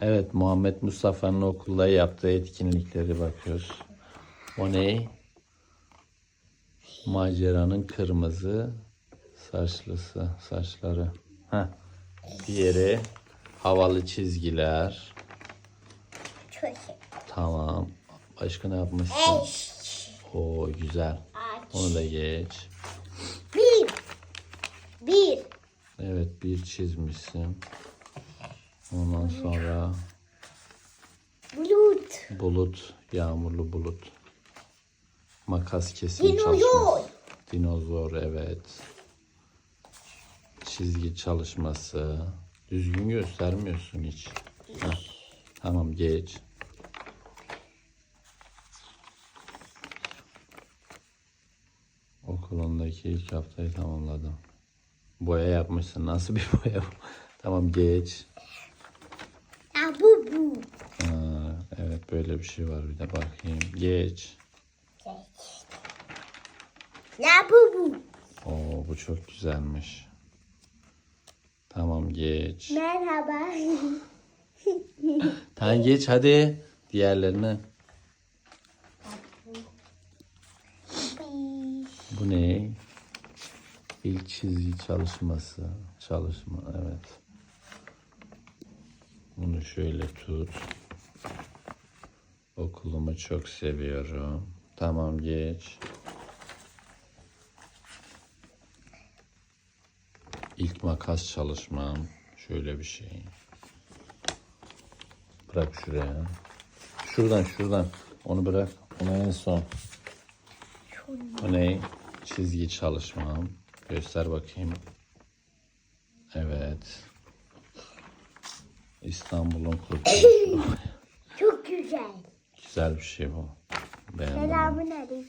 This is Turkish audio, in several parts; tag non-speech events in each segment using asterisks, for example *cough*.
Evet Muhammed Mustafa'nın okulda yaptığı etkinlikleri bakıyoruz. O ne? Maceranın kırmızı saçlısı, saçları. Heh. Diğeri havalı çizgiler. Tamam. Başka ne yapmışsın? Oo güzel. Onu da geç. Bir. Bir. Evet bir çizmişsin. Ondan sonra Bulut. bulut, yağmurlu bulut. Makas kesim Dinozor. çalışması. Dinozor evet. Çizgi çalışması. Düzgün göstermiyorsun hiç. Heh. Tamam geç. Okulundaki ilk haftayı tamamladım. Boya yapmışsın. Nasıl bir *laughs* boya bu? Tamam geç. Ya bu bu. Ha, evet böyle bir şey var bir de bakayım. Geç. Ya bu bu. Oo bu çok güzelmiş. Tamam geç. Merhaba. *laughs* Tamam geç hadi. Diğerlerine. Bu ne? İlk çizgi çalışması. Çalışma evet. Bunu şöyle tut. Okulumu çok seviyorum. Tamam geç. İlk makas çalışmam. Şöyle bir şey. Bırak şuraya. Şuradan şuradan. Onu bırak. Onu en son. Bu ne? Çizgi çalışmam. Göster bakayım. Evet. İstanbul'un kurtuluşu. *laughs* Çok güzel. güzel bir şey bu. Beğendim. Selamun aleyküm.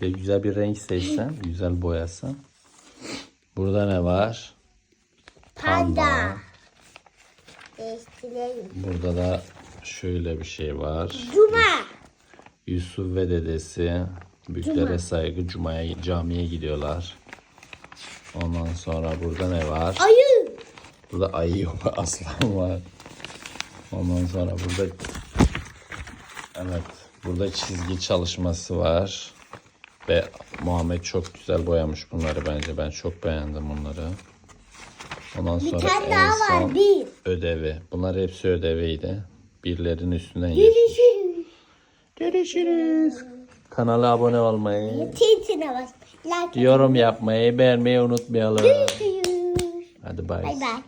De güzel bir renk seçsen, *laughs* güzel boyasan. Burada ne var? Panda. Değiştirelim. Burada da şöyle bir şey var. Cuma. Yusuf ve dedesi büyüklere saygı cumaya camiye gidiyorlar. Ondan sonra burada ne var? Ayı. Burada ayı yok, *laughs* aslan var. Ondan sonra burada evet, burada çizgi çalışması var. Ve Muhammed çok güzel boyamış bunları bence. Ben çok beğendim bunları. Ondan Bir sonra tane en daha son var. Bir. ödevi. Bunlar hepsi ödeviydi. Birlerin üstünden geçmiş. Görüşürüz. Görüşürüz. Kanala abone olmayı, Tintine bas. Like. yorum yapmayı, beğenmeyi unutmayalım. Görüşürüz. Hadi bay. Bay bay.